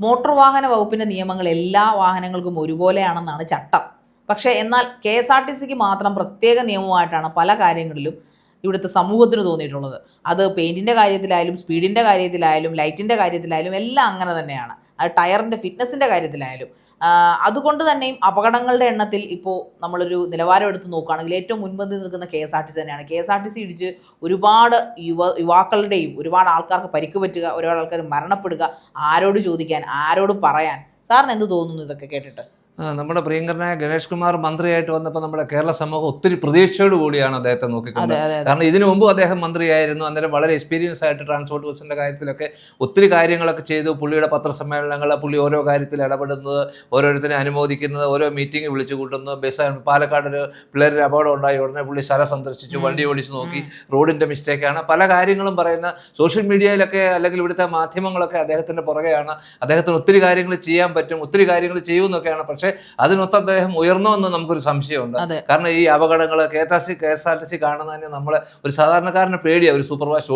Motor വാഹന വകുപ്പിന്റെ നിയമങ്ങൾ എല്ലാ വാഹനങ്ങൾക്കും ഒരുപോലെയാണെന്നാണ് ചട്ടം. പക്ഷേ എന്നാൽ കെ എസ് ആർ ടി സിക്ക് മാത്രം പ്രത്യേക നിയമമായിട്ടാണ് പല കാര്യങ്ങളിലും ഇവിടുത്തെ സമൂഹത്തിന് തോന്നിയിട്ടുള്ളത്. അത് പെയിന്റിന്റെ കാര്യത്തിലായാലും സ്പീഡിന്റെ കാര്യത്തിലായാലും ലൈറ്റിന്റെ കാര്യത്തിലായാലും എല്ലാം അങ്ങനെ തന്നെയാണ്. അത് ഫിറ്റ്നസിന്റെ കാര്യത്തിലായാലും. അതുകൊണ്ട് തന്നെയും അപകടങ്ങളുടെ എണ്ണത്തിൽ ഇപ്പോൾ നമ്മളൊരു നിലവാരം എടുത്ത് നോക്കുകയാണെങ്കിൽ ഏറ്റവും മുൻപന്തി നിൽക്കുന്ന K S R T C തന്നെയാണ്. K S R T C ഇടിച്ച് ഒരുപാട് യുവ യുവാക്കളുടെയും ഒരുപാട് ആൾക്കാർക്ക് പരിക്ക് പറ്റുക ഒരുപാട് ആൾക്കാർ മരണപ്പെടുക ആരോട് ചോദിക്കാൻ ആരോട് പറയാൻ? സാറിന് എന്ത് തോന്നുന്നു ഇതൊക്കെ കേട്ടിട്ട്? നമ്മുടെ പ്രിയങ്കരനായ ഗണേഷ് കുമാർ മന്ത്രിയായിട്ട് വന്നപ്പോൾ നമ്മുടെ കേരള സമൂഹം ഒത്തിരി പ്രതീക്ഷയോട് കൂടിയാണ് അദ്ദേഹത്തെ നോക്കിക്കുന്നത്. കാരണം ഇതിനു മുമ്പ് അദ്ദേഹം മന്ത്രിയായിരുന്നു. അന്നേരം വളരെ എക്സ്പീരിയൻസ് ആയിട്ട് ട്രാൻസ്പോർട്ട് ബസ്സിന്റെ കാര്യത്തിലൊക്കെ ഒത്തിരി കാര്യങ്ങളൊക്കെ ചെയ്തു. പുള്ളിയുടെ പത്രസമ്മേളനങ്ങൾ പുള്ളി ഓരോ കാര്യത്തിൽ ഇടപെടുന്നത് ഓരോരുത്തരെ അനുമോദിക്കുന്നത് ഓരോ മീറ്റിംഗ് വിളിച്ചു കൂട്ടുന്നു. ബസ് പാലക്കാട് ഒരു പിള്ളേരുടെ അപകടം ഉണ്ടായി ഉടനെ പുള്ളി സ്ഥലം സന്ദർശിച്ചു വണ്ടി ഓടിച്ച് നോക്കി. റോഡിന്റെ മിസ്റ്റേക്കാണ് പല കാര്യങ്ങളും പറയുന്ന സോഷ്യൽ മീഡിയയിലൊക്കെ അല്ലെങ്കിൽ ഇവിടുത്തെ മാധ്യമങ്ങളൊക്കെ അദ്ദേഹത്തിന്റെ പുറകെയാണ്. അദ്ദേഹത്തിന് ഒത്തിരി കാര്യങ്ങൾ ചെയ്യാൻ പറ്റും ഒത്തിരി കാര്യങ്ങൾ ചെയ്യുമെന്നൊക്കെയാണ് പക്ഷേ അതിനൊത്ത് അദ്ദേഹം ഉയർന്നു എന്ന് നമുക്കൊരു സംശയമുണ്ട്. കാരണം ഈ അപകടങ്ങൾ K S R C K S R T C കാണുന്നതിന് നമ്മളെ ഒരു സാധാരണക്കാരന് പേടിയാണ് ഒരു സൂപ്പർ ഫാസ്റ്റ്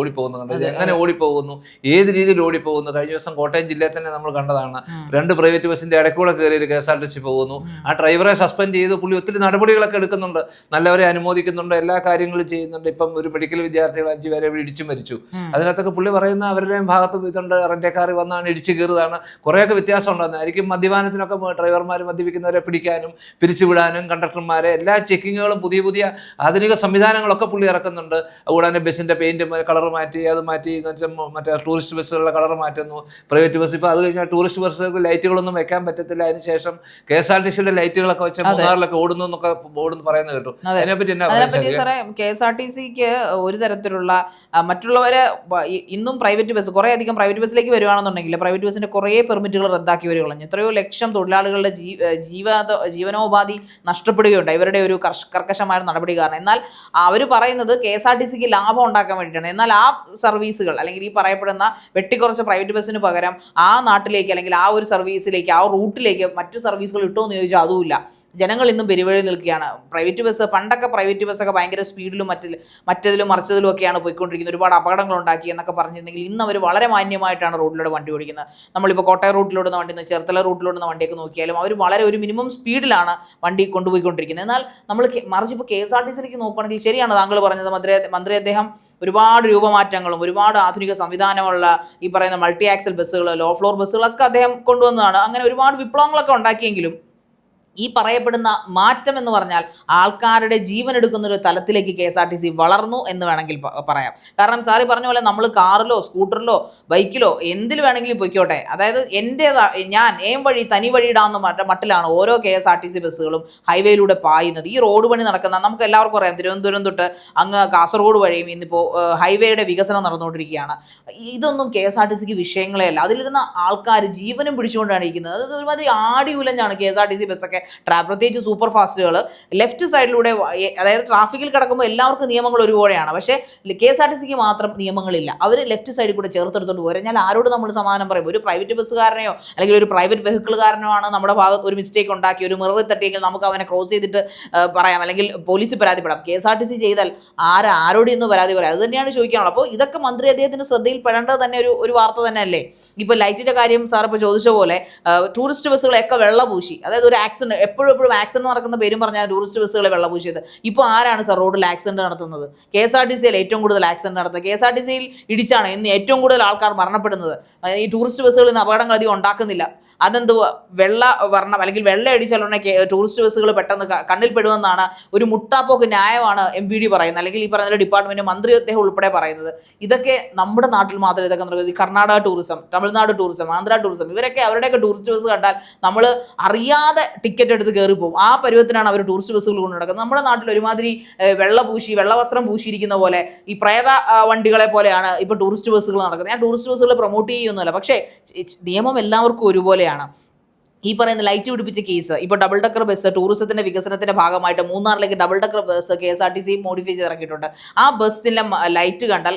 അതെ, എങ്ങനെ ഓടിപ്പോകുന്നു? ഏത് രീതിയിൽ ഓടിപ്പോകുന്നു? കഴിഞ്ഞ ദിവസം കോട്ടയം ജില്ലയിൽ തന്നെ നമ്മൾ കണ്ടതാണ്. രണ്ട് പ്രൈവറ്റ് ബസ്സിന്റെ ഇടയ്ക്കൂടെ കയറി ഒരു K S R T C പോകുന്നു. ആ ഡ്രൈവറെ സസ്പെൻഡ് ചെയ്ത് പുള്ളി ഒത്തിരി നടപടികളൊക്കെ എടുക്കുന്നുണ്ട്. നല്ലവരെ അനുമോദിക്കുന്നുണ്ട് എല്ലാ കാര്യങ്ങളും ചെയ്യുന്നുണ്ട്. ഇപ്പം ഒരു മെഡിക്കൽ വിദ്യാർത്ഥികൾ അഞ്ചു പേരെ ഇടിച്ചു മരിച്ചു. അതിനകത്തൊക്കെ പുള്ളി പറയുന്ന അവരുടെയും ഭാഗത്ത് ഇതുണ്ട്. റെന്റേക്കാർ വന്നാണ് ഇടിച്ചു കയറുന്നതാണ് കുറേയൊക്കെ വ്യത്യാസം ഉണ്ടാകുന്നതായിരിക്കും മദ്യപാനത്തിനൊക്കെ ഡ്രൈവർമാർ മദ്യപിക്കുന്നവരെ പിടിക്കാനും പിരിച്ചുവിടാനും കണ്ടക്ടർമാരെ എല്ലാ ചെക്കിങ്ങുകളും പുതിയ പുതിയ ആധുനിക സംവിധാനങ്ങളൊക്കെ പുള്ളി ഇറക്കുന്നുണ്ട്. കൂടാതെ ബസ്സിന്റെ പെയിന്റ് കളർ മാറ്റി അത് മാറ്റി എന്ന് വെച്ചാൽ മറ്റേ ടൂറിസ്റ്റ് ബസ്സുകളുടെ കളർ മാറ്റുന്നു. പ്രൈവറ്റ് ബസ് ഇപ്പോൾ അത് കഴിഞ്ഞാൽ ടൂറിസ്റ്റ് ബസ്സുകൾക്ക് ലൈറ്റുകളൊന്നും വെക്കാൻ പറ്റത്തില്ല. അതിന് ശേഷം കെ എസ് ആർ ടി സിയുടെ ലൈറ്റുകളൊക്കെ വെച്ച്. മൂന്നാറിലൊക്കെ ഓടുന്നു എന്നൊക്കെ ഓടുന്നു പറയുന്നത് കേട്ടു. അതിനെപ്പറ്റി എന്നാ അതിനെപ്പറ്റി പറയുക സാറേ കെ എസ് ആർ ടി സിക്ക് ഒരു തരത്തിലുള്ള മറ്റുള്ളവരെ ഇന്നും പ്രൈവറ്റ് ബസ് കുറേ അധികം പ്രൈവറ്റ് ബസ്സിലേക്ക് വരുവാണെന്നുണ്ടെങ്കിൽ പ്രൈവറ്റ് ബസ്സിന്റെ കുറേ പെർമിറ്റുകൾ റദ്ദാക്കി വരികളഞ്ഞു എത്രയോ ലക്ഷം തൊഴിലാളികളുടെ ജീ ജീവ ജീവനോപാധി നഷ്ടപ്പെടുകയുണ്ട് ഇവരുടെ ഒരു കർക്കശമായ നടപടി കാരണം. എന്നാൽ അവർ പറയുന്നത് കെ എസ് ആർ ടി സിക്ക് ലാഭം ഉണ്ടാക്കാൻ വേണ്ടിയിട്ടാണ്. എന്നാൽ ആ സർവീസുകൾ അല്ലെങ്കിൽ ഈ പറയപ്പെടുന്ന വെട്ടിക്കുറച്ച പ്രൈവറ്റ് ബസ്സിന് പകരം ആ നാട്ടിലേക്ക് അല്ലെങ്കിൽ ആ ഒരു സർവീസിലേക്ക് ആ റൂട്ടിലേക്ക് മറ്റു സർവീസുകൾ ഇട്ടോ എന്ന് ചോദിച്ചാൽ അതുമില്ല. ജനങ്ങൾ ഇന്നും പെരുവഴി നിൽക്കുകയാണ്. പ്രൈവറ്റ് ബസ് പണ്ടൊക്കെ പ്രൈവറ്റ് ബസ്സൊക്കെ ഭയങ്കര സ്പീഡിലും മറ്റിൽ മറ്റതിലും മറിച്ചതിലും ഒക്കെയാണ് പോയിക്കൊണ്ടിരിക്കുന്നത്. ഒരുപാട് അപകടങ്ങൾ ഉണ്ടാക്കി എന്നൊക്കെ പറഞ്ഞിരുന്നെങ്കിൽ ഇന്ന് അവർ വളരെ മാന്യമായിട്ടാണ് റോഡിലൂടെ വണ്ടി ഓടിക്കുന്നത്. നമ്മളിപ്പോൾ കോട്ടയം റൂട്ടിലോടുന്ന വണ്ടി ചേർത്തല റൂട്ടിലോടുന്ന വണ്ടിയൊക്കെ നോക്കിയാലും അവർ വളരെ ഒരു മിനിമം സ്പീഡിലാണ് വണ്ടി കൊണ്ടുപോയിക്കൊണ്ടിരിക്കുന്നത്. എന്നാൽ നമ്മൾ മറിച്ച് ഇപ്പോൾ കെ എസ് ആർ ടി സിയിലേക്ക് നോക്കുകയാണെങ്കിൽ ശരിയാണ് താങ്കൾ പറഞ്ഞത് മന്ത്രി മന്ത്രി അദ്ദേഹം ഒരുപാട് രൂപമാറ്റങ്ങളും ഒരുപാട് ആധുനിക സംവിധാനമുള്ള ഈ പറയുന്ന മൾട്ടി ആക്സൽ ബസ്സുകൾ ലോ ഫ്ലോർ ബസ്സുകളൊക്കെ അദ്ദേഹം കൊണ്ടുവന്നതാണ്. അങ്ങനെ ഒരുപാട് വിപ്ലവങ്ങളൊക്കെ ഉണ്ടാക്കിയെങ്കിലും ഈ പറയപ്പെടുന്ന മാറ്റം എന്ന് പറഞ്ഞാൽ ആൾക്കാരുടെ ജീവൻ എടുക്കുന്ന ഒരു തലത്തിലേക്ക് K S R T C വളർന്നു എന്ന് വേണമെങ്കിൽ പറയാം. കാരണം സാറി പറഞ്ഞ പോലെ നമ്മൾ കാറിലോ സ്കൂട്ടറിലോ ബൈക്കിലോ എന്തിൽ വേണമെങ്കിലും പൊയ്ക്കോട്ടെ. അതായത് എന്റെ ഞാൻ ഏം വഴി തനി വഴിയിടാവുന്ന മറ്റ മട്ടിലാണ് ഓരോ K S R T C ബസ്സുകളും ഹൈവേയിലൂടെ പായുന്നത്. ഈ റോഡ് പണി നടക്കുന്ന നമുക്ക് എല്ലാവർക്കും അറിയാം തിരുവനന്തപുരം തൊട്ട് അങ്ങ് കാസർഗോഡ് വഴിയും ഇന്നിപ്പോൾ ഹൈവേയുടെ വികസനം നടന്നുകൊണ്ടിരിക്കുകയാണ്. ഇതൊന്നും കെ എസ് ആർ ടി സിക്ക് വിഷയങ്ങളെയല്ല അതിലിരുന്ന ആൾക്കാർ ജീവനും പിടിച്ചുകൊണ്ടാണ് ഇരിക്കുന്നത്. അത് ഒരുമാതിരി ആടി ഉലഞ്ഞാണ് K S R T C ബസ്സൊക്കെ പ്രത്യേകിച്ച് സൂപ്പർ ഫാസ്റ്റുകൾ ലെഫ്റ്റ് സൈഡിലൂടെ അതായത് ട്രാഫിക്കിൽ കിടക്കുമ്പോൾ എല്ലാവർക്കും നിയമങ്ങൾ ഒരുപോലെയാണ്. പക്ഷേ കെ എസ് ആർ ടി സിക്ക് മാത്രം നിയമങ്ങളില്ല. അവർ ലെഫ്റ്റ് സൈഡിൽ കൂടെ ചേർത്തെടുത്തോണ്ട് പോകും ഞാൻ ആരോട് നമ്മൾ സമാധാനം പറയും? ഒരു പ്രൈവറ്റ് ബസ്സുകാരനെയോ അല്ലെങ്കിൽ ഒരു പ്രൈവറ്റ് വെഹിക്കിളുകാരനോ ആണ് നമ്മുടെ ഭാഗത്ത് ഒരു മിസ്റ്റേക്ക് ഉണ്ടാക്കി ഒരു മിററിൽ തട്ടിയെങ്കിൽ നമുക്ക് അവനെ ക്രോസ് ചെയ്തിട്ട് പറയാം. അല്ലെങ്കിൽ police പരാതിപ്പെടാം. K S R T C ചെയ്താൽ ആര് ആരോട് ഇന്ന് പരാതി പറയാം? അത് തന്നെയാണ് ചോദിക്കാനുള്ളത്. അപ്പോൾ ഇതൊക്കെ മന്ത്രി അദ്ദേഹത്തിന് ശ്രദ്ധയിൽപ്പെടേണ്ടത് തന്നെ ഒരു ഒരു വാർത്ത തന്നെയല്ലേ? ഇപ്പോൾ ലൈറ്റിന്റെ കാര്യം സാർ ഇപ്പോൾ ചോദിച്ച പോലെ ടൂറിസ്റ്റ് ബസ്സുകളെയൊക്കെ വെള്ളപൂശി. അതായത് ഒരു ആക്സിഡന്റ് എപ്പോഴും എപ്പോഴും ആക്സിഡന്റ് നടക്കുന്ന പേരും പറഞ്ഞാൽ ടൂറിസ്റ്റ് ബസ്സുകളെ വെള്ളപൂശിയത്. ഇപ്പോൾ ആരാണ് സാർ റോഡിൽ ആക്സിഡന്റ് നടത്തുന്നത്? കെ എസ് ആർ ടി സിയിൽ ഏറ്റവും കൂടുതൽ ആക്സിഡന്റ് നടത്തുന്നത്? കെ എസ് ആർ ടി സിയിൽ ഇടിച്ചാണ്? ഇന്ന് ഏറ്റവും കൂടുതൽ ആൾക്കാർ മരണപ്പെടുന്നത്. ഈ ടൂറിസ്റ്റ് ബസ്സുകളിൽ നിന്ന് അപകടങ്ങൾ അധികം ഉണ്ടാക്കുന്നില്ല. അതെന്ത് വെള്ള വർണം അല്ലെങ്കിൽ വെള്ള അടിച്ചാലുണ്ടെങ്കിൽ ടൂറിസ്റ്റ് ബസ്സുകൾ പെട്ടെന്ന് കണ്ണിൽ പെടുമെന്നാണ് ഒരു മുട്ടാപ്പോക്ക് ന്യായമാണ് എം പി ഡി പറയുന്നത്. അല്ലെങ്കിൽ ഈ പറയുന്ന ഡിപ്പാർട്ട്മെന്റ് മന്ത്രി അദ്ദേഹം ഉൾപ്പെടെ പറയുന്നത്. ഇതൊക്കെ നമ്മുടെ നാട്ടിൽ മാത്രമേ ഇതൊക്കെ നടക്കുന്നത്. Karnataka tourism Tamil Nadu tourism Andhra tourism ഇവരൊക്കെ അവരുടെയൊക്കെ ടൂറിസ്റ്റ് ബസ് കണ്ടാൽ നമ്മൾ അറിയാതെ ടിക്കറ്റ് എടുത്ത് കയറി പോകും. ആ പരുവത്തിനാണ് അവർ ടൂറിസ്റ്റ് ബസ്സുകൾ കൊണ്ട് നടക്കുന്നത്. നമ്മുടെ നാട്ടിൽ ഒരുമാതിരി വെള്ള പൂശി വെള്ളവസ്ത്രം പൂശിയിരിക്കുന്ന പോലെ ഈ പ്രേത വണ്ടികളെ പോലെയാണ് ഇപ്പോൾ ടൂറിസ്റ്റ് ബസ്സുകൾ നടക്കുന്നത്. ഞാൻ ടൂറിസ്റ്റ് ബസ്സുകൾ പ്രൊമോട്ട് ചെയ്യുന്നില്ല പക്ഷേ നിയമം എല്ലാവർക്കും ഒരുപോലെയാണ്. ഈ പറയുന്ന ലൈറ്റ് പിടിപ്പിച്ച കേസ് ഇപ്പോൾ ഡബിൾ ഡക്കർ ബസ് ടൂറിസത്തിന്റെ വികസനത്തിന്റെ ഭാഗമായിട്ട് മൂന്നാറിലേക്ക് double decker bus K S R T C modify ചെയ്ത് ഇറക്കിയിട്ടുണ്ട് ആ ബസ്സിലെ ലൈറ്റ് കണ്ടാൽ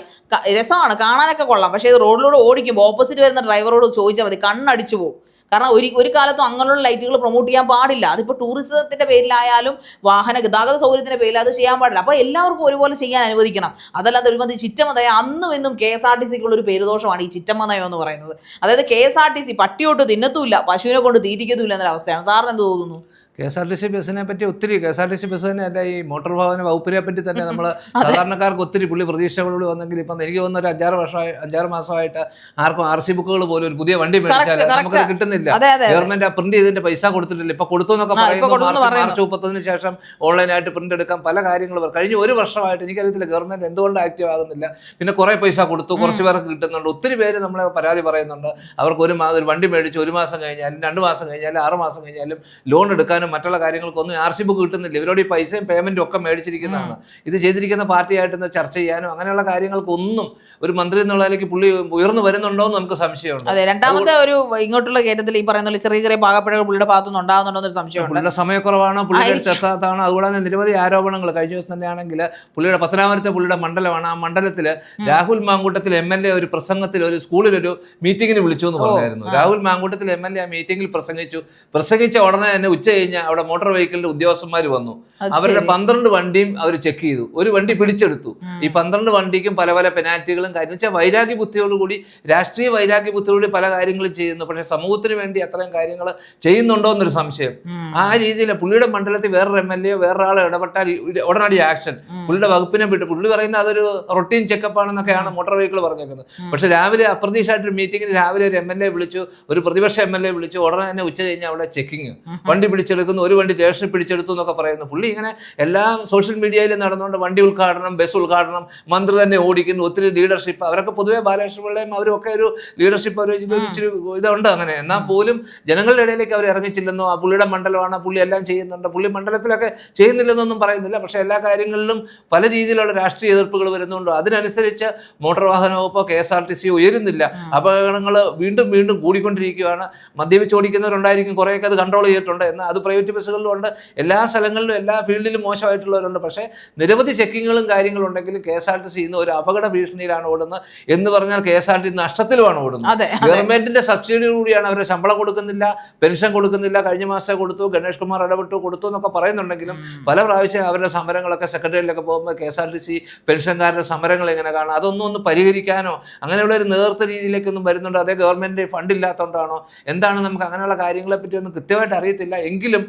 രസമാണ് കാണാനൊക്കെ കൊള്ളാം. പക്ഷേ ഇത് റോഡിലൂടെ ഓടിക്കുമ്പോൾ ഓപ്പോസിറ്റ് വരുന്ന ഡ്രൈവറോട് ചോദിച്ചാൽ മതി കണ്ണടിച്ചു പോകും കാരണം ഒരു ഒരു കാലത്തും അങ്ങനെയുള്ള ലൈറ്റുകൾ പ്രൊമോട്ട് ചെയ്യാൻ പാടില്ല. അതിപ്പോൾ ടൂറിസത്തിന്റെ പേരിലായാലും വാഹന ഗതാഗത സൗകര്യത്തിന്റെ പേരിൽ അത് ചെയ്യാൻ പാടില്ല. അപ്പോൾ എല്ലാവർക്കും ഒരുപോലെ ചെയ്യാൻ അനുവദിക്കണം. അതല്ലാതെ ഒരുമതി ചിറ്റമതയ അന്നും എന്നും കെ എസ് ആർ ടി സിക്കുള്ള ഒരു പേരുദോഷമാണ് ഈ ചിറ്റമനയം എന്ന് പറയുന്നത്. അതായത് K S R T C പട്ടിയോട്ട് തിന്നത്തുമില്ല പശുവിനെ കൊണ്ട് തീറ്റിക്കത്തുമില്ല എന്നൊരു അവസ്ഥയാണ് സാറിന് എന്ത് തോന്നുന്നു? K S R T C ബസ്സിനെ പറ്റി ഒത്തിരി K S R T C bus തന്നെ അല്ല ഈ മോട്ടോർ വാഹന വകുപ്പിനെ പറ്റി തന്നെ നമ്മൾ സാധാരണക്കാർക്ക് ഒത്തിരി പുള്ളി പ്രതീക്ഷകളോട് വന്നെങ്കിൽ ഇപ്പം എനിക്ക് തോന്നുന്ന ഒരു അഞ്ചാറ് വർഷമായി അഞ്ചാറ് മാസമായിട്ട് ആർക്കും ആർ സി ബുക്കുകൾ പോലും ഒരു പുതിയ വണ്ടി മേടിച്ചാൽ. നമുക്ക് കിട്ടുന്നില്ല. ഗവൺമെന്റ് ആ പ്രിന്റ് ചെയ്തതിന്റെ പൈസ കൊടുത്തിട്ടില്ല. ഇപ്പൊ കൊടുത്തു എന്നൊക്കെ പറയുന്നു. മാർച്ച് മുപ്പത്തതിന് ശേഷം ഓൺലൈനായിട്ട് പ്രിന്റ് എടുക്കാം. പല കാര്യങ്ങളും കഴിഞ്ഞ ഒരു വർഷമായിട്ട് എനിക്കറിയത്തില്ല ഗവൺമെന്റ് എന്തുകൊണ്ട് ആക്റ്റീവ് ആകുന്നില്ല. പിന്നെ കുറെ പൈസ കൊടുത്തു. കുറച്ച് പേർക്ക് കിട്ടുന്നുണ്ട്. ഒത്തിരി പേര് നമ്മളെ പരാതി പറയുന്നുണ്ട്. അവർക്ക് ഒരു മാസം ഒരു വണ്ടി മേടിച്ച് ഒരു മാസം കഴിഞ്ഞാലും രണ്ട് മാസം കഴിഞ്ഞാലും ആറ് മാസം കഴിഞ്ഞാലും ലോൺ എടുക്കാനും മറ്റുള്ള കാര്യങ്ങൾക്കൊന്നും ആർ സി ബുക്ക് കിട്ടുന്നില്ല. ഇവരോട് ഈ പൈസയും പേയ്മെന്റും ഒക്കെ മേടിച്ചിരിക്കുന്നതാണ്. ഇത് ചെയ്തിരിക്കുന്ന പാർട്ടിയായിട്ട് ഇന്ന് ചർച്ച ചെയ്യാനും അങ്ങനെയുള്ള കാര്യങ്ങൾക്കൊന്നും ഒരു മന്ത്രി എന്നുള്ളതിലേക്ക് പുള്ളി ഉയർന്നു വരുന്നുണ്ടോ എന്ന് നമുക്ക് സംശയമുണ്ട്. അതെ രണ്ടാമത്തെ ഒരു ഇങ്ങോട്ടുള്ള കയറ്റത്തിൽ ഈ പറയുന്ന ചെറിയ ചെറിയ പാകപ്പിഴകൾ പുള്ളിയുടെ ഭാഗത്തുനിന്ന് ഉണ്ടാകുന്നുണ്ടോ എന്നൊരു സംശയമുണ്ട്. പുള്ളിയുടെ സമയക്കുറവാണോ പുള്ളിയുടെ എത്താത്തതാണോ. അതുകൂടാതെ നിരവധി ആരോപണങ്ങൾ കഴിഞ്ഞ ദിവസം തന്നെയാണെങ്കിൽ പുള്ളിയുടെ പത്തനാപുരത്തെ പുള്ളിയുടെ മണ്ഡലമാണ്. ആ മണ്ഡലത്തിൽ Rahul Mankoottathil M L A ഒരു പ്രസംഗത്തിൽ ഒരു സ്കൂളിൽ ഒരു മീറ്റിംഗിന് വിളിച്ചു എന്ന് പറഞ്ഞായിരുന്നു. Rahul Mankoottathil M L A ആ മീറ്റിംഗിൽ പ്രസംഗിച്ചു. പ്രസംഗിച്ച ഉടനെ തന്നെ ഉച്ച കഴിഞ്ഞ് അവിടെ മോട്ടോർ വെഹിക്കിളിന്റെ ഉദ്യോഗസ്ഥന്മാർ വന്നു. അവരുടെ. പന്ത്രണ്ട് വണ്ടിയും അവർ ചെക്ക് ചെയ്തു. ഒരു വണ്ടി പിടിച്ചെടുത്തു. ഈ പന്ത്രണ്ട് വണ്ടിക്കും പല പല പെനാൽറ്റികളും കാര്യം. വെച്ചാൽ വൈരാഗ്യ ബുദ്ധിയോടുകൂടി രാഷ്ട്രീയ വൈരാഗ്യ ബുദ്ധിയോടുകൂടി പല കാര്യങ്ങളും ചെയ്യുന്നു. പക്ഷെ സമൂഹത്തിന് വേണ്ടി അത്രയും കാര്യങ്ങൾ ചെയ്യുന്നുണ്ടോ എന്നൊരു സംശയം. ആ രീതിയിൽ പുള്ളിയുടെ മണ്ഡലത്തിൽ വേറൊരു എം എൽ എ വേറൊരാൾ ഇടപെട്ടാൽ ഉടനടി ആക്ഷൻ പുള്ളിയുടെ വകുപ്പിനെ വിട്ട് പുള്ളി പറയുന്നത് അതൊരു റൊട്ടീൻ ചെക്കപ്പ് ആണെന്നൊക്കെയാണ് മോട്ടോർ വെഹിക്കിൾ പറഞ്ഞേക്കുന്നത്. പക്ഷെ രാവിലെ അപ്രതീക്ഷമായിട്ടൊരു മീറ്റിംഗിൽ രാവിലെ ഒരു എം എൽ എ വിളിച്ചു ഒരു പ്രതിപക്ഷ എം എൽ എ വിളിച്ചു ഉടനെ തന്നെ ഉച്ച കഴിഞ്ഞ് അവിടെ ചെക്കിങ് വണ്ടി പിടിച്ചെടുക്കുന്നു ഒരു വണ്ടി സ്റ്റേഷനിൽ പിടിച്ചെടുത്തു എന്നൊക്കെ പറയുന്നു. പുള്ളി ഇങ്ങനെ എല്ലാ സോഷ്യൽ മീഡിയയിലും നടന്നുകൊണ്ട് വണ്ടി ഉദ്ഘാടനം ബസ് ഉദ്ഘാടനം മന്ത്രി തന്നെ ഓടിക്കുന്നു ഒത്തിരി ലീഡർഷിപ്പ് അവരൊക്കെ പൊതുവേ ബാലകൃഷ്ണപിള്ളയും അവരും ഒക്കെ ഒരു ലീഡർഷിപ്പ് അവർ ഇച്ചിരി ഇതുണ്ട് അങ്ങനെ. എന്നാൽ പോലും ജനങ്ങളുടെ ഇടയിലേക്ക് അവർ ഇറങ്ങിച്ചില്ലെന്നോ ആ പുള്ളിയുടെ മണ്ഡലമാണ് പുള്ളി എല്ലാം ചെയ്യുന്നുണ്ട്. പുള്ളി മണ്ഡലത്തിലൊക്കെ ചെയ്യുന്നില്ലെന്നൊന്നും പറയുന്നില്ല. പക്ഷേ എല്ലാ കാര്യങ്ങളിലും പല രീതിയിലുള്ള രാഷ്ട്രീയ എതിർപ്പുകൾ വരുന്നുണ്ട്. അതിനനുസരിച്ച് മോട്ടോർ വാഹന വകുപ്പ് K S R T C ഉയരുന്നില്ല. അപകടങ്ങൾ വീണ്ടും വീണ്ടും കൂടിക്കൊണ്ടിരിക്കുകയാണ്. മദ്യപിച്ചോടിക്കുന്നവരുണ്ടായിരിക്കും കുറേയൊക്കെ അത് കൺട്രോൾ ചെയ്തിട്ടുണ്ട്. എന്നാൽ അത് പ്രൈവറ്റ് ബസ്സുകളിലും ഉണ്ട് എല്ലാ സ്ഥലങ്ങളിലും എല്ലാ ഫീൽഡിലും മോശമായിട്ടുള്ളവരുണ്ട്. പക്ഷേ നിരവധി ചെക്കിങ്ങുകളും കാര്യങ്ങളും ഉണ്ടെങ്കിൽ K S R T C ഇന്ന് ഒരു അപകട ഭീഷണിയിലാണ് ഓടുന്നത്. എന്ന് പറഞ്ഞാൽ കെ എസ് ആർ ടി നഷ്ടത്തിലുമാണ് ഓടുന്നത്. ഗവൺമെന്റിന്റെ സബ്സിഡി കൂടിയാണ് അവരെ ശമ്പളം കൊടുക്കുന്നില്ല പെൻഷൻ കൊടുക്കുന്നില്ല കഴിഞ്ഞ മാസം കൊടുത്തു ഗണേഷ് കുമാർ ഇടപെട്ടു കൊടുത്തു എന്നൊക്കെ പറയുന്നുണ്ടെങ്കിലും പല പ്രാവശ്യം അവരുടെ സമരങ്ങളൊക്കെ സെക്രട്ടറിയിലൊക്കെ പോകുമ്പോൾ K S R T C പെൻഷൻകാരുടെ സമരങ്ങൾ എങ്ങനെ കാണാം? അതൊന്നും ഒന്ന് പരിഹരിക്കാനോ അങ്ങനെയുള്ള ഒരു നേർത്ത രീതിയിലേക്കൊന്നും വരുന്നുണ്ടോ. അതേ ഗവൺമെന്റ് ഫണ്ട് ഇല്ലാത്തതുകൊണ്ടാണോ എന്താണ് നമുക്ക് അങ്ങനെയുള്ള കാര്യങ്ങളെ പറ്റി ഒന്നും കൃത്യമായിട്ട് അറിയത്തില്ല. എങ്കിലും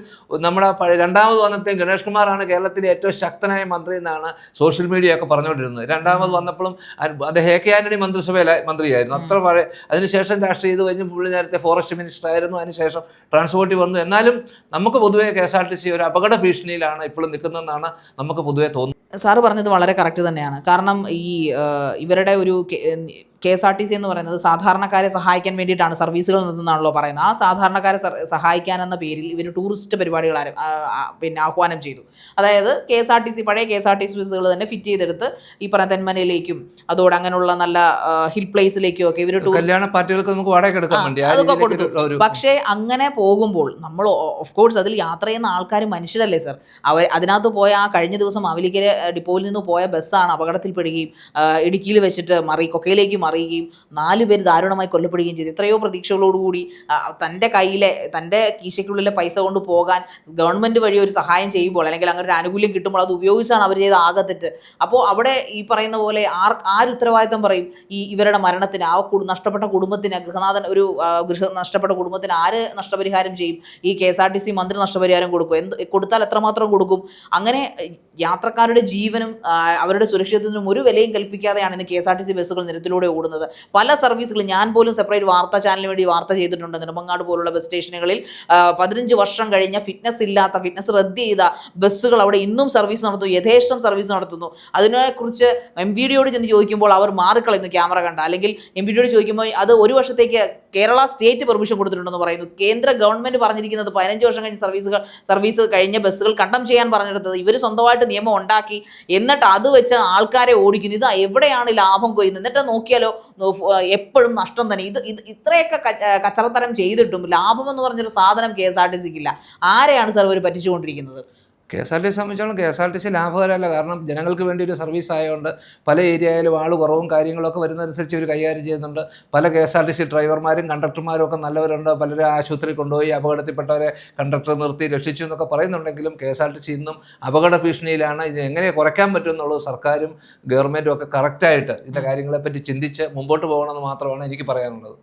നമ്മുടെ പഴയ രണ്ടാമത് വന്നപ്പോഴത്തേക്കും ഗണേഷ് കുമാറാണ് കേരളത്തിലെ ഏറ്റവും ശക്തനായ മന്ത്രി എന്നാണ് സോഷ്യൽ മീഡിയ ഒക്കെ പറഞ്ഞുകൊണ്ടിരുന്നത്. രണ്ടാമത് വന്നപ്പോഴും അദ്ദേഹം എ കെ ആന്റണി മന്ത്രിസഭയിലെ മന്ത്രിയായിരുന്നു. അത്ര പഴയ അതിനുശേഷം രാഷ്ട്രീയ ഇത് കഴിഞ്ഞ് പുള്ളി നേരത്തെ ഫോറസ്റ്റ് മിനിസ്റ്റർ ആയിരുന്നു. അതിനുശേഷം ട്രാൻസ്പോർട്ടിൽ വന്നു. എന്നാലും നമുക്ക് പൊതുവേ K S R T C ഒരു അപകട ഭീഷണിയിലാണ് ഇപ്പോഴും നിൽക്കുന്നതെന്നാണ് നമുക്ക് പൊതുവേ തോന്നുന്നത്. സാറ് പറഞ്ഞത് വളരെ കറക്റ്റ് തന്നെയാണ്. കാരണം ഈ ഇവരുടെ ഒരു K S R T C എന്ന് പറയുന്നത് സാധാരണക്കാരെ സഹായിക്കാൻ വേണ്ടിയിട്ടാണ് സർവീസുകൾ നിന്നാണല്ലോ പറയുന്നത്. ആ സാധാരണക്കാരെ സഹായിക്കാനെന്ന സഹായിക്കാൻ എന്ന പേരിൽ ഇവർ ടൂറിസ്റ്റ് പരിപാടികൾ പിന്നെ ആഹ്വാനം ചെയ്തു. അതായത് K S R T C പഴയ K S R T C ബസ്സുകൾ തന്നെ ഫിറ്റ് ചെയ്തെടുത്ത് ഈ പറഞ്ഞ തെന്മനയിലേക്കും അതോടെ അങ്ങനെയുള്ള നല്ല ഹിൽ പ്ലേസിലേക്കും ഒക്കെ ഇവർ കല്യാണ പാർട്ടികൾക്ക് നമുക്ക് വാടക അതൊക്കെ കൊടുത്തു. പക്ഷേ അങ്ങനെ പോകുമ്പോൾ നമ്മൾ ഓഫ് കോഴ്സ് അതിൽ യാത്ര ചെയ്യുന്ന ആൾക്കാർ മനുഷ്യരല്ലേ സർ അവർ അതിനകത്ത് പോയ ആ കഴിഞ്ഞ ദിവസം അവലിക്കര ഡിപ്പോയിൽ നിന്ന് പോയ ബസ്സാണ് അപകടത്തിൽപ്പെടുകയും ഇടുക്കിയിൽ വെച്ചിട്ട് മറി കൊക്കയിലേക്ക് മറിയുകയും നാല് പേര് ദാരുണമായി കൊല്ലപ്പെടുകയും ചെയ്തു. എത്രയോ പ്രതീക്ഷകളോടുകൂടി തന്റെ കയ്യിലെ തന്റെ കീശയ്ക്കുള്ളിലെ പൈസ കൊണ്ട് പോകാൻ ഗവൺമെന്റ് വഴി ഒരു സഹായം ചെയ്യുമ്പോൾ അല്ലെങ്കിൽ അങ്ങനെ ഒരു ആനുകൂല്യം കിട്ടുമ്പോൾ അത് ഉപയോഗിച്ചാണ് അവർ ചെയ്ത ആകത്തെറ്റ്. അപ്പോൾ അവിടെ ഈ പറയുന്ന പോലെ ആർ ആര് ഉത്തരവാദിത്തം പറയും? ഈ ഇവരുടെ മരണത്തിന് ആ നഷ്ടപ്പെട്ട കുടുംബത്തിന് ഗൃഹനാഥൻ ഒരു ഗൃഹ നഷ്ടപ്പെട്ട കുടുംബത്തിന് ആര് നഷ്ടപരിഹാരം ചെയ്യും? ഈ K S R T C മന്ത്രി നഷ്ടപരിഹാരം കൊടുക്കും. എന്ത് കൊടുത്താൽ എത്രമാത്രം കൊടുക്കും? അങ്ങനെ യാത്രക്കാരുടെ ജീവനും അവരുടെ സുരക്ഷിതത്വത്തിനും ഒരു വിലയും കൽപ്പിക്കാതെയാണ് ഇന്ന് K S R T C ബസ്സുകൾ നിരത്തിലൂടെ ഓടുന്നത്. പല സർവീസുകളും ഞാൻ പോലും സെപ്പറേറ്റ് വാർത്താ ചാനലിന് വേണ്ടി വാർത്ത ചെയ്തിട്ടുണ്ട്. നെടുമങ്ങാട് പോലുള്ള ബസ് സ്റ്റേഷനുകളിൽ പതിനഞ്ച് വർഷം കഴിഞ്ഞ ഫിറ്റ്നസ് ഇല്ലാത്ത ഫിറ്റ്നസ് റദ്ദ് ചെയ്ത ബസ്സുകൾ അവിടെ ഇന്നും സർവീസ് നടത്തുന്നു യഥേഷ്ടം സർവീസ് നടത്തുന്നു. അതിനെക്കുറിച്ച് എം ബി ഡിയോട് ചെന്ന് ചോദിക്കുമ്പോൾ അവർ മാറിക്കളയുന്നു ക്യാമറ കണ്ട. അല്ലെങ്കിൽ എം ബി ഡിയോട് ചോദിക്കുമ്പോൾ അത് ഒരു വർഷത്തേക്ക് കേരള സ്റ്റേറ്റ് പെർമിഷൻ കൊടുത്തിട്ടുണ്ടെന്ന് പറയുന്നു. കേന്ദ്ര ഗവൺമെന്റ് പറഞ്ഞിരിക്കുന്നത് പതിനഞ്ച് വർഷം കഴിഞ്ഞ സർവീസുകൾ സർവീസ് കഴിഞ്ഞ ബസ്സുകൾ കണ്ടം ചെയ്യാൻ പറഞ്ഞെടുത്തത് ഇവർ സ്വന്തമായിട്ട് നിയമം ഉണ്ടാക്കി. എന്നിട്ട് അത് വെച്ച് ആൾക്കാരെ ഓടിക്കുന്നു. ഇത് എവിടെയാണ് ലാഭം കൊയ്യുന്നത്? എന്നിട്ട് നോക്കിയാലോ എപ്പോഴും നഷ്ടം തന്നെ. ഇത് ഇത് ഇത്രയൊക്കെ കച്ചറത്തരം ചെയ്തിട്ടും ലാഭമെന്ന് പറഞ്ഞൊരു സാധനം കെ എസ് ആർ ടി സിക്കില്ല ആരെയാണ് സർ ഇവർ പറ്റിച്ചുകൊണ്ടിരിക്കുന്നത്? K S R T C സംബന്ധിച്ചോളം K S R T C ലാഭകരമല്ല. കാരണം ജനങ്ങൾക്ക് വേണ്ടി ഒരു സർവീസ് ആയതുകൊണ്ട് പല ഏരിയയിലും ആൾ കുറവും കാര്യങ്ങളൊക്കെ വരുന്നതനുസരിച്ച് ഇവർ കൈകാര്യം ചെയ്യുന്നുണ്ട്. പല K S R T C ഡ്രൈവർമാരും കണ്ടക്ടർമാരും ഒക്കെ നല്ലവരുണ്ട്. പലരും ആശുപത്രി കൊണ്ടുപോയി അപകടത്തിൽപ്പെട്ടവരെ കണ്ടക്ടർ നിർത്തി രക്ഷിച്ചു എന്നൊക്കെ പറയുന്നുണ്ടെങ്കിലും K S R T C ഇന്നും അപകട ഭീഷണിയിലാണ്. ഇത് എങ്ങനെ കുറയ്ക്കാൻ പറ്റും എന്നുള്ളത് സർക്കാരും ഗവൺമെന്റും ഒക്കെ കറക്റ്റായിട്ട് ഇതിന്റെ കാര്യങ്ങളെപ്പറ്റി ചിന്തിച്ച് മുമ്പോട്ട് പോകണമെന്ന് മാത്രമാണ് എനിക്ക് പറയാനുള്ളത്.